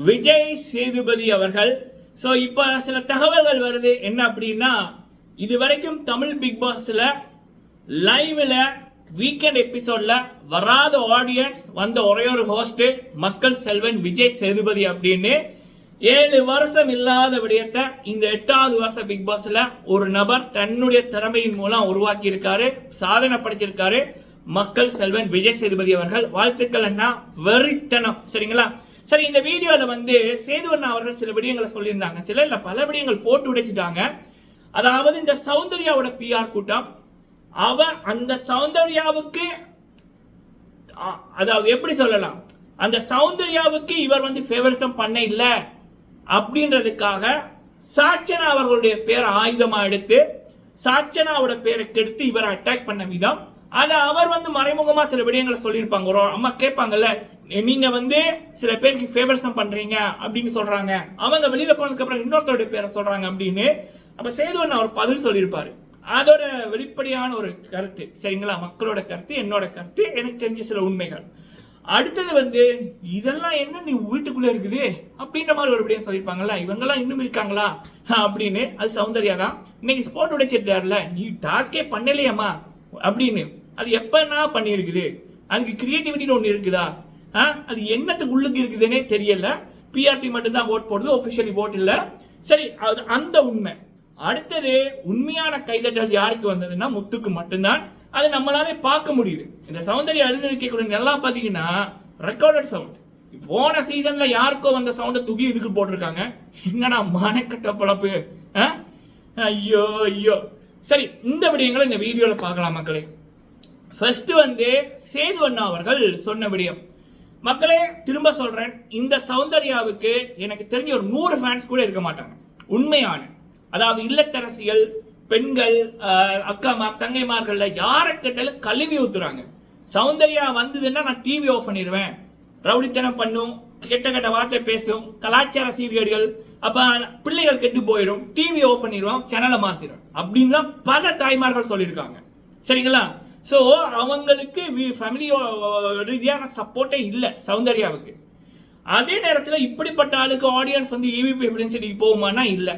விஜய் சேதுபதி அவர்கள். ஸோ இப்போ சில தகவல்கள் வருது. என்ன அப்படின்னா இது வரைக்கும் தமிழ் பிக் பாஸில் லைவில் வீக்கெண்ட் எபிசோடில் வராத ஆடியன்ஸ் வந்த ஒரே ஒரு ஹோஸ்ட்டு மக்கள் செல்வன் விஜய் சேதுபதி அப்படின்னு. ஏழு வருஷம் இல்லாத விடயத்தை இந்த எட்டாவது வருஷம் பிக் பாஸ்ல ஒரு நபர் தன்னுடைய திறமையின் மூலம் உருவாக்கி இருக்காரு சாதனை படைச்சிருக்காரு மக்கள் செல்வன் விஜய் சேதுபதி அவர்கள். வாழ்த்துக்கள் அண்ணா. வெறித்தனம். சரிங்களா? சரி இந்த வீடியோல வந்து சேதுவண்ணா அவர்கள் சில விடயங்களை சொல்லியிருந்தாங்க. சில இல்ல பல விடயங்கள் போட்டு உடைச்சிட்டாங்க. அதாவது இந்த சௌந்தர்யாவோட பிஆர் கூட்டம். அவ அந்த சௌந்தர்யாவுக்கு அதாவது எப்படி சொல்லலாம்? அந்த சௌந்தர்யாவுக்கு இவர் வந்து ஃபேவரிசம் பண்ண இல்லை அப்படின்றதுக்காக சாச்சனா அவர்களுடைய பேரை ஆயுதமா எடுத்து சாச்சனாவோட பேரை கெடுத்து இவரை அட்டாக் பண்ண விதம். அதை அவர் வந்து மறைமுகமா சில விடயங்களை சொல்லியிருப்பாங்க. ஒரு அம்மா கேட்பாங்கல்ல நீங்க வந்து சில பேருக்கு ஃபேவரிசம் பண்றீங்க அப்படின்னு சொல்றாங்க. அவங்க வெளியில போனதுக்கு அப்புறம் இன்னொருத்தருடைய பேரை சொல்றாங்க அப்படின்னு. அப்ப சேதுவன் அவர் பதில் சொல்லியிருப்பாரு. அதோட வெளிப்படையான ஒரு கருத்து சரிங்களா? மக்களோட கருத்து என்னோட கருத்து எனக்கு தெரிஞ்ச சில உண்மைகள். அடுத்தது வந்து இதெல்லாம் என்ன நீ வீட்டுக்குள்ளே இருக்குது? அப்படின்ற மாதிரி ஒரு விடயம் சொல்லியிருப்பாங்கல்ல இவங்கெல்லாம் இன்னும் இருக்காங்களா? அப்படின்னு. அது சௌந்தர்யா தான். இன்னைக்கு ஸ்போர்ட் உடைச்சிட்டாருல நீ டாஸ்கே பண்ணலையாமா அப்படின்னு. அது எப்பன்னா பண்ணியிருக்குது? அதுக்கு கிரியேட்டிவிட்டின்னு ஒன்று இருக்குதா? அது என்னத்துக்கு உள்ளுக்கு இருக்குதுன்னே தெரியல. பிஆர்டி மட்டும்தான் ஓட் போடுது ஒஃபிஷியலி ஓட் இல்லை. சரி அது அந்த உண்மை. அடுத்தது உண்மையான கைதட்டல் யாருக்கு வந்ததுன்னா முத்துக்கு மட்டும்தான். அது நம்மளாலே பார்க்க முடியுது. இந்த சௌந்தர்ய அறிந்திருக்கக்கூடிய நல்லா பார்த்தீங்கன்னா ரெக்கார்டட் சவுண்ட் போன சீசன்ல யாருக்கோ வந்த சவுண்டை தூக்கி இதுக்கு போட்டிருக்காங்க. என்னடா மனக்கட்ட பழப்பு? ஆ? ஐயோ ஐயோ. சரி இந்த விடயங்களை இந்த வீடியோவில் பார்க்கலாம் மக்களே. ஃபர்ஸ்ட் வந்து சேது அண்ணா அவர்கள் சொன்ன விடயம். மக்களே திரும்ப சொல்றேன். இந்த சௌந்தர்யாவுக்கு எனக்கு தெரிஞ்ச ஒரு நூறு ஃபேன்ஸ் கூட இருக்க மாட்டாங்க. உண்மையான. அதாவது இல்லத்தரசிகள் பெண்கள் அக்காமார் தங்கைமார்கள்ல யாரை கேட்டாலும் கழுவி ஊத்துறாங்க. சௌந்தர்யா வந்ததுன்னா நான் டிவி ஆஃப் பண்ணிடுவேன் ரவுடித்தனம் பண்ணும் கெட்ட கெட்ட வார்த்தை பேசும் கலாச்சார சீர்கேடுகள் அப்ப பிள்ளைகள் கெட்டு போயிடும். டிவி ஆஃப் பண்ணிடுவோம் சேனலை மாத்திரும். அப்படின்னு தான் பல தாய்மார்கள் சொல்லியிருக்காங்க. சரிங்களா? ஸோ அவங்களுக்கு ஃபேமிலி ரீதியான சப்போர்ட்டே இல்லை சௌந்தர்யாவுக்கு. அதே நேரத்தில் இப்படிப்பட்ட ஆளுக்கு ஆடியன்ஸ் வந்து ஏவிபி ஃபிலிம்சிட்டிக்கு போகுமானா இல்லை.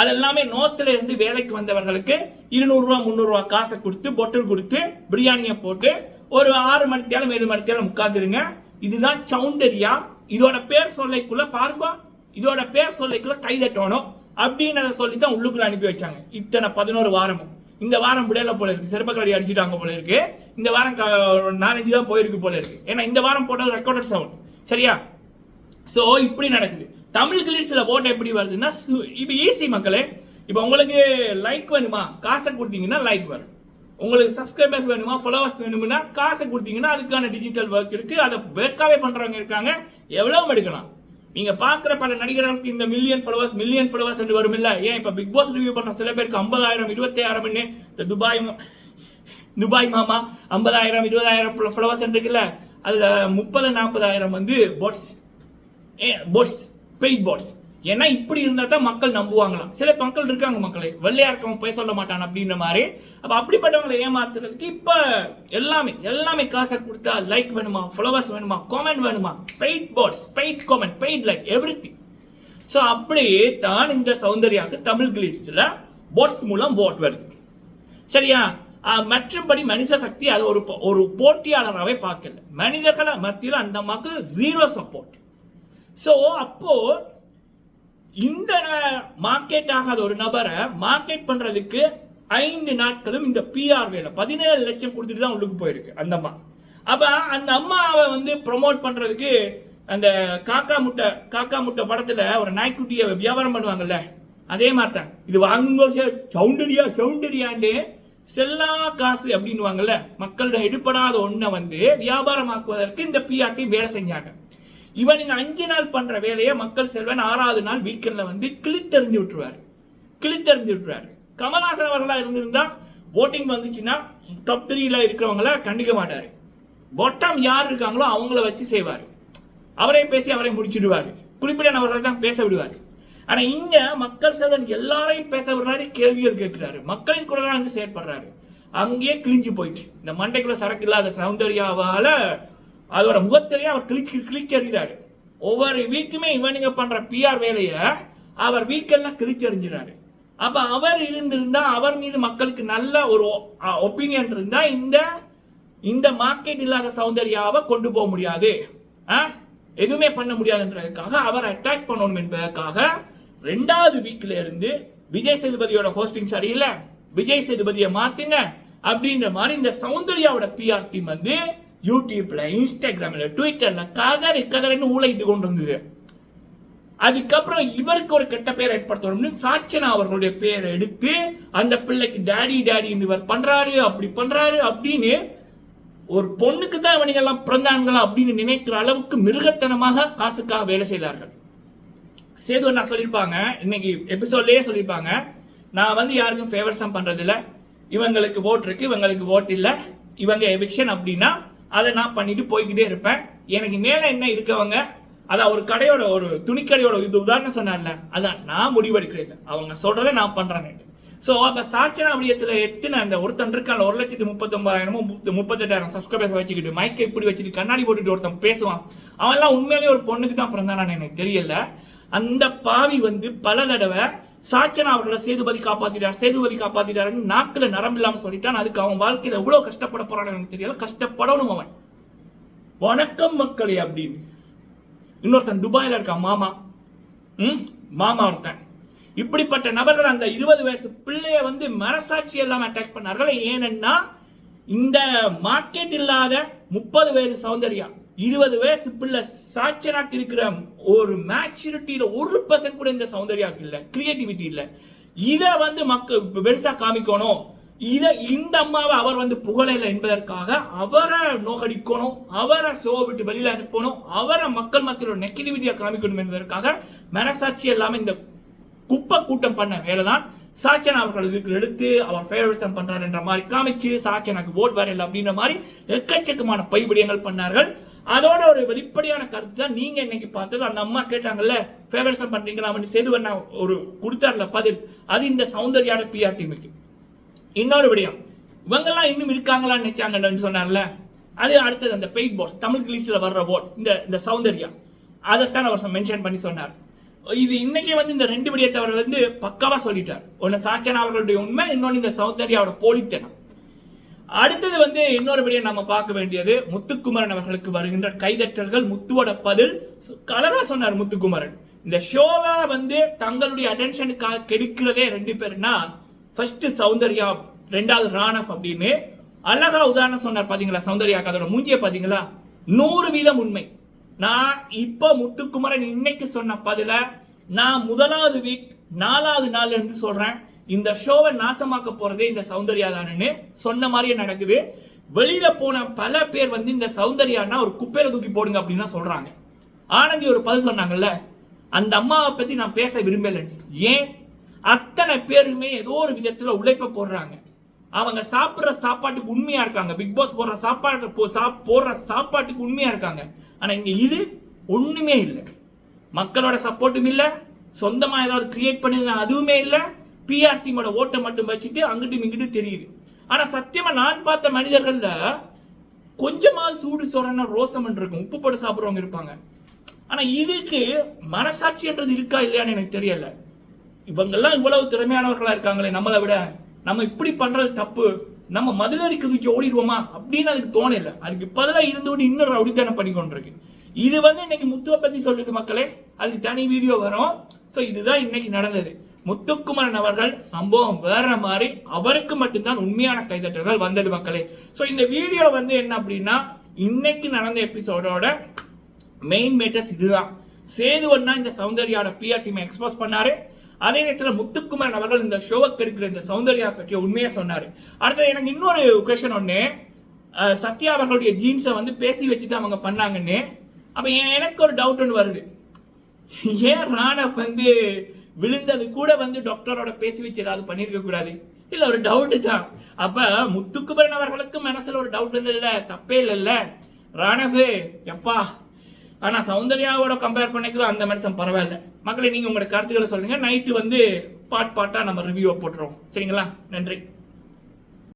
அதெல்லாமே நோத்துல இருந்து வேலைக்கு வந்தவர்களுக்கு இருநூறுவா முந்நூறுரூவா காசை கொடுத்து பொட்டில் கொடுத்து பிரியாணியை போட்டு ஒரு ஆறு மணி தேரம் ஏழு மணி தேரம் உட்காந்துருங்க இதுதான் சௌந்தர்யா. இதோட பேர் சொல்லைக்குள்ள பாருப்பா. இதோட பேர் சொல்லைக்குள்ள கைதட்டணும். அப்படின்னு அதை சொல்லி தான் உள்ளுக்குள்ள அனுப்பி வச்சாங்க. இத்தனை பதினோரு வாரமும். இந்த வாரம் விடல போல இருக்கு. செருப்பக்கடி அடிச்சுட்டாங்க போல இருக்கு. இந்த வாரம் க- நாலஞ்சு தான் போயிருக்கு போல இருக்கு. ஏன்னா இந்த வாரம் போட்டது ரெக்கார்டட் சவுண்ட் சரியா? ஸோ இப்படி நடக்குது. தமிழ் சில ஓட்ட எப்படி வருதுன்னா இப்போ ஈஸி மக்களே. இப்போ உங்களுக்கு லைக் வேணுமா? காசை கொடுத்தீங்கன்னா லைக் வரும். உங்களுக்கு சப்ஸ்கிரைபர்ஸ் வேணுமா? ஃபாலோவர்ஸ் வேணும்னா காசை கொடுத்தீங்கன்னா அதுக்கான டிஜிட்டல் ஒர்க் இருக்குது அதை ஒர்க்காவே பண்ணுறவங்க இருக்காங்க. எவ்வளோ எடுக்கலாம்? நீங்க பாக்குற பல நடிகர்களுக்கு இந்த மில்லியன் ஃபாலோவர்ஸ் மில்லியன் ஃபாலோவர்ஸ் என்று வரும் இல்ல ஏன் இப்ப பிக் பாஸ் ரிவ்யூ பண்ற சில பேருக்கு ஐம்பதாயிரம் இருபத்தாயிரம் இந்த துபாய் துபாய் மாமா ஐம்பதாயிரம் இருபதாயிரம் ஃபாலோவர்ஸ் இருக்குல்ல. அதுல முப்பது நாற்பதாயிரம் வந்து போட்ஸ் ஏ போட்ஸ் பெய்ட் போட்ஸ் ஏன்னா இப்படி இருந்தா தான் மக்கள் நம்புவாங்களாம். சில மக்கள் இருக்காங்க மக்களை. வெள்ளையா இருக்கவங்க போய் சொல்ல மாட்டான் அப்படின்ற மாதிரி. அப்ப அப்படிப்பட்டவங்களை ஏமாத்துறதுக்கு இப்ப எல்லாமே எல்லாமே காசை கொடுத்தா லைக் வேணுமா ஃபாலோவர்ஸ் வேணுமா காமெண்ட் வேணுமா? Paid bots paid comment paid like everything so அப்படியே தான் இந்த சௌந்தர்யாவுக்கு தமிழ் கிளிப்ஸில் போட்ஸ் மூலம் ஓட் வருது. சரியா? மற்றபடி மனித சக்தி அது ஒரு ஒரு போட்டியாளராகவே பார்க்கல. மனிதர்களை மத்தியில் அந்த மக்கள் ஜீரோ சப்போர்ட் ஸோ அப்போது இந்த மார்க்கெட் ஆகாத ஒரு நபரை மார்க்கெட் பண்ணுறதுக்கு ஐந்து நாட்களும் இந்த பிஆர் வேலை. பதினேழு லட்சம் கொடுத்துட்டு தான் உள்ளுக்கு போயிருக்கு அந்த அம்மா. அப்போ அந்த அம்மாவை வந்து ப்ரொமோட் பண்ணுறதுக்கு அந்த காக்கா முட்டை காக்கா முட்டை படத்தில் ஒரு நாய்க்குட்டியை வியாபாரம் பண்ணுவாங்கல்ல அதே மாதிரி தான் இது வாங்குங்க சவுண்டரியா சவுண்டரியாண்டு செல்லா காசு அப்படின்வாங்கல்ல மக்களிடம் எடுப்படாத ஒன்றை வந்து வியாபாரமாக்குவதற்கு இந்த பிஆர்டி வேலை செஞ்சாங்க. இவன் இந்த அஞ்சு நாள் பண்ற வேலையை மக்கள் செல்வன் ஆறாவது நாள் வீக்கெண்ட்ல வந்து கிழித்தெறிஞ்சு விட்டுருவார். கிழித்தெறிஞ்சு விட்டுருவார். கமல்ஹாசன் அவர்களா இருந்திருந்தா ஓட்டிங் வந்துச்சுன்னா டாப் த்ரீல இருக்கிறவங்கள கண்டிக்க மாட்டாரு. பொட்டம் யார் இருக்காங்களோ அவங்கள வச்சு செய்வார். அவரே பேசி அவரை முடிச்சிடுவார் குறிப்பிட்ட நபர்கள் தான் பேச விடுவார். ஆனா இங்க மக்கள் செல்வன் எல்லாரையும் பேச விடுறாரு கேள்விகள் கேட்கிறாரு. மக்களின் குரலாக வந்து செயற்படுறாரு. அங்கேயே கிழிஞ்சு போயிட்டு. இந்த மண்டைக்குள்ள சரக்கு இல்லாத சௌந்தர்யாவால அதோட முகத்திலேயே அவர் கிழிச்சு கிழிச்சு ஒவ்வொரு வீக்குமே இவனுங்க பண்ற பிஆர் வேலையை அவர் வீக்கெல்லாம் கிழிச்செறிஞ்சிறாரு. அப்ப அவர் இருந்திருந்தா அவர் மீது மக்களுக்கு நல்ல ஒரு ஒப்பீனியன் இருந்தா இந்த இந்த மார்க்கெட் இல்லாத சௌந்தர்யாவை கொண்டு போக முடியாது. ஆ? எதுவுமே பண்ண முடியாதுன்றதுக்காக அவர் அட்டாக் பண்ணணும் என்பதற்காக ரெண்டாவது வீக்ல இருந்து விஜய் சேதுபதியோட ஹோஸ்டிங் சரியில்லை. விஜய் சேதுபதியை மாத்துங்க அப்படின்ற மாதிரி இந்த சௌந்தர்யாவோட பிஆர் டீம் வந்து யூடியூப்பில் இன்ஸ்டாகிராமில் ட்விட்டரில் கதறி கதறின்னு ஊழைத்து கொண்டு இருந்தது அதுக்கப்புறம் இவருக்கு ஒரு கெட்ட பேர் ஏற்படுத்தணும்னு சாச்சனா அவர்களுடைய பேரை எடுத்து அந்த பிள்ளைக்கு டேடி டேடி இவர் பண்றாரு அப்படி பண்றாரு அப்படின்னு ஒரு பொண்ணுக்கு தான் இவனுங்க பிறந்தாங்களா அப்படின்னு நினைக்கிற அளவுக்கு மிருகத்தனமாக காசுக்காக வேலை செய்தார்கள். சேது நான் சொல்லியிருப்பாங்க இன்னைக்கு எபிசோட்லேயே சொல்லியிருப்பாங்க நான் வந்து யாருக்கும் ஃபேவர்ஸ் தான் பண்ணுறதில்ல இவங்களுக்கு ஓட் இருக்கு இவங்களுக்கு ஓட் இல்லை. இவங்க எவிக்ஷன் அப்படின்னா அதை நான் பண்ணிட்டு போய்கிட்டே இருப்பேன். எனக்கு மேலே என்ன இருக்கவங்க அதான் ஒரு கடையோட ஒரு துணிக்கடையோட இது உதாரணம் சொன்னார்ல அதான் நான் முடிவெடுக்கிறேன். அவங்க சொல்றதை நான் பண்றேன் ஸோ அப்போ சாச்சனா விடயத்துல எத்தனை அந்த ஒருத்தன் இருக்கான் ஒரு லட்சத்தி முப்பத்து முப்பத்தெட்டாயிரம் சப்ஸ்கிரைபர்ஸ் வச்சுக்கிட்டு மைக்கை இப்படி வச்சுட்டு கண்ணாடி போட்டுட்டு ஒருத்தன் பேசுவான். அவன்லாம் உண்மையிலேயே ஒரு பொண்ணுக்கு தான் பிறந்தானான்னு எனக்கு தெரியல. அந்த பாவி வந்து பல தடவை சாச்சனா அவர்களை சேதுபதி காப்பாத்திட்டார் சேதுபதி காப்பாத்திட்டாருன்னு நாக்குல நரம்பு இல்லாமல் சொல்லிட்டான். அதுக்கு அவன் வாழ்க்கையில எவ்வளவு கஷ்டப்பட போறான்னு எனக்கு தெரியல. கஷ்டப்படணும் அவன். வணக்கம் மக்களே அப்படின்னு. இன்னொருத்தன் துபாயில இருக்கான் மாமா. ம்? மாமா ஒருத்தன். இப்படிப்பட்ட நபர்கள் அந்த இருபது வயசு பிள்ளைய வந்து மனசாட்சி எல்லாம் அட்டாக் பண்ணார்கள். ஏனென்னா இந்த மார்க்கெட் இல்லாத முப்பது வயது சௌந்தர்யா இருபது வயசு பிள்ளை சாச்சனாக்கு இருக்கிற ஒரு மேச்சுரிட்டியில் ஒரு பர்சன்ட் கூட இந்த சௌந்தர்யாக்கு இல்லை கிரியேட்டிவிட்டி இல்லை. இதை வந்து மக்கள் பெருசா காமிக்கணும். இதை இந்த அம்மாவை அவர் வந்து புகழல என்பதற்காக அவரை நோகடிக்கணும் அவரை சோ விட்டு வெளியில் அனுப்பணும் அவரை மக்கள் மத்தியில் நெகட்டிவிட்டியா காமிக்கணும் என்பதற்காக மனசாட்சி எல்லாமே இந்த குப்பை கூட்டம் பண்ண வேலைதான். சாச்சனா அவர்கள் இதுக்கு எடுத்து அவர் ஃபேவரிசம் பண்றாரு என்ற மாதிரி காமிச்சு சாச்சனாக்கு ஓட் வரையில் அப்படின்ற மாதிரி எக்கச்சக்கமான பைபிடியங்கள் பண்ணார்கள். அதோட ஒரு வெளிப்படையான கருத்து தான் நீங்க இன்னைக்கு பார்த்தது. அந்த அம்மா கேட்டாங்கல்ல ஃபேவரிசம் பண்றீங்களா? அப்படின்னு சேதுவண்ணா ஒரு கொடுத்தார்ல பதில். அது இந்த சௌந்தர்யான பிஆர் டீமுக்கு இன்னொரு விடயம். இவங்கெல்லாம் இன்னும் இருக்காங்களான்னு நினைச்சாங்கன்னு சொன்னார்ல. அது அடுத்தது அந்த பெயிட் போர்ட்ஸ் தமிழ் லிஸ்ட்ல வர்ற போர்ட் இந்த இந்த சௌந்தர்யா. அதைத்தான் அவர் மென்ஷன் பண்ணி சொன்னார். இது இன்னைக்கு வந்து இந்த ரெண்டு விடயத்தை அவர் வந்து பக்காவா சொல்லிட்டார். ஒன்னு சாச்சனா அவர்களுடைய உண்மை இன்னொன்று இந்த சௌந்தர்யாவோட போலித்தனம். அடுத்தது வந்து இன்னொரு படியை நம்ம பார்க்க வேண்டியது முத்துக்குமரன் அவர்களுக்கு வருகின்ற கைதட்டல்கள். முத்துவோட பதில் கலரா சொன்னார் முத்துக்குமரன். இந்த ஷோவை வந்து தங்களுடைய அட்டென்ஷனுக்காக கெடுக்கிறதே ரெண்டு பேர்னா ஃபர்ஸ்ட் சௌந்தர்யா ரெண்டாவது ராணப் அப்படின்னு அழகா உதாரணம் சொன்னார் பாத்தீங்களா சௌந்தர்யா அதோட மூஞ்சிய பாத்தீங்களா? நூறு வீதம் உண்மை. நான் இப்ப முத்துக்குமரன் இன்னைக்கு சொன்ன பதில நான் முதலாவது வீக் நாலாவது நாள்ல இருந்து சொல்றேன். இந்த ஷோவை நாசமாக்க போறதே இந்த சௌந்தர்யா தானு சொன்ன மாதிரியே நடக்குது. வெளியில போன பல பேர் வந்து இந்த சௌந்தர்யானா ஒரு குப்பையில தூக்கி போடுங்க அப்படின்னு சொல்றாங்க. ஆனந்தி ஒரு பதில் சொன்னாங்கல்ல அந்த அம்மாவை பத்தி நான் பேச விரும்பல. ஏன்? அத்தனை பேருமே ஏதோ ஒரு விதத்துல உழைப்ப போடுறாங்க. அவங்க சாப்பிட்ற சாப்பாட்டுக்கு உண்மையா இருக்காங்க. பிக் பாஸ் போடுற சாப்பாட்டு போ- போடுற சாப்பாட்டுக்கு உண்மையா இருக்காங்க. ஆனா இங்க இது ஒண்ணுமே இல்லை. மக்களோட சப்போர்ட்டும் இல்லை. சொந்தமா ஏதாவது கிரியேட் பண்ணி அதுவுமே இல்லை. பிஆர் டீமோட ஓட்டை மட்டும் வச்சுட்டு அங்கிட்டும் இங்கிட்டும் தெரியுது. ஆனால் சத்தியமாக நான் பார்த்த மனிதர்களில் கொஞ்சமாக சூடு சொரன்னா ரோசமன் இருக்கும் உப்பு போட்டு சாப்பிட்றவங்க இருப்பாங்க. ஆனால் இதுக்கு மனசாட்சின்றது இருக்கா இல்லையான்னு எனக்கு தெரியல. இவங்கெல்லாம் இவ்வளவு திறமையானவர்களாக இருக்காங்களே நம்மளை விட. நம்ம இப்படி பண்ணுறது தப்பு. நம்ம மதுரடிக்கு தூக்கி ஓடிடுவோமா அப்படின்னு அதுக்கு தோணல. அதுக்கு பதிலாக இருந்து விட்டு இன்னொரு ரவுடித்தனம் பண்ணி கொண்டிருக்கு. இது வந்து இன்னைக்கு முத்துவை பற்றி சொல்லுது மக்களே. அதுக்கு தனி வீடியோ வரும். ஸோ இதுதான் இன்னைக்கு நடந்தது. முத்துக்குமரன் அவர்கள் சம்பவம் வேற மாதிரி அவருக்கு மட்டும்தான் உண்மையான கைதட்டல்கள் வந்தது மக்களே. ஸோ இந்த வீடியோ வந்து என்ன அப்படின்னா இன்னைக்கு நடந்த எபிசோடோட மெயின் மேட்டர்ஸ் இதுதான். சேதுவண்ணா இந்த சௌந்தர்யாவோட பிஆர் டீமை எக்ஸ்போஸ் பண்ணாரு. அதே நேரத்தில் முத்துக்குமரன் அவர்கள் இந்த ஷோவை கெடுக்கிற இந்த சௌந்தர்யா பற்றிய உண்மையை சொன்னார். அடுத்து எனக்கு இன்னொரு கொஷன் ஒன்று சத்யா அவர்களுடைய ஜீன்ஸை வந்து பேசி வச்சுட்டு அவங்க பண்ணாங்கன்னு. அப்போ எனக்கு ஒரு டவுட் ஒன்று வருது. ஏன் ராணப் வந்து விழுந்தது கூட வந்து டாக்டரோட பேசி வச்சு ஏதாவது பண்ணியிருக்க கூடாது. இல்லை ஒரு டவுட்டு தான். அப்போ முத்துக்குமரன் அவர்களுக்கு மனசில் ஒரு டவுட் இருந்ததுல தப்பே இல்லைல்ல? ராணவு எப்பா? ஆனால் சௌந்தர்யாவோட கம்பேர் பண்ணிக்கலாம் அந்த மனுஷன் பரவாயில்ல. மக்களை நீங்கள் உங்களோட கருத்துக்களை சொல்லுங்கள் நைட்டு வந்து பாட் பாட்டாக நம்ம ரிவ்யூவை போட்டுருவோம். சரிங்களா? நன்றி.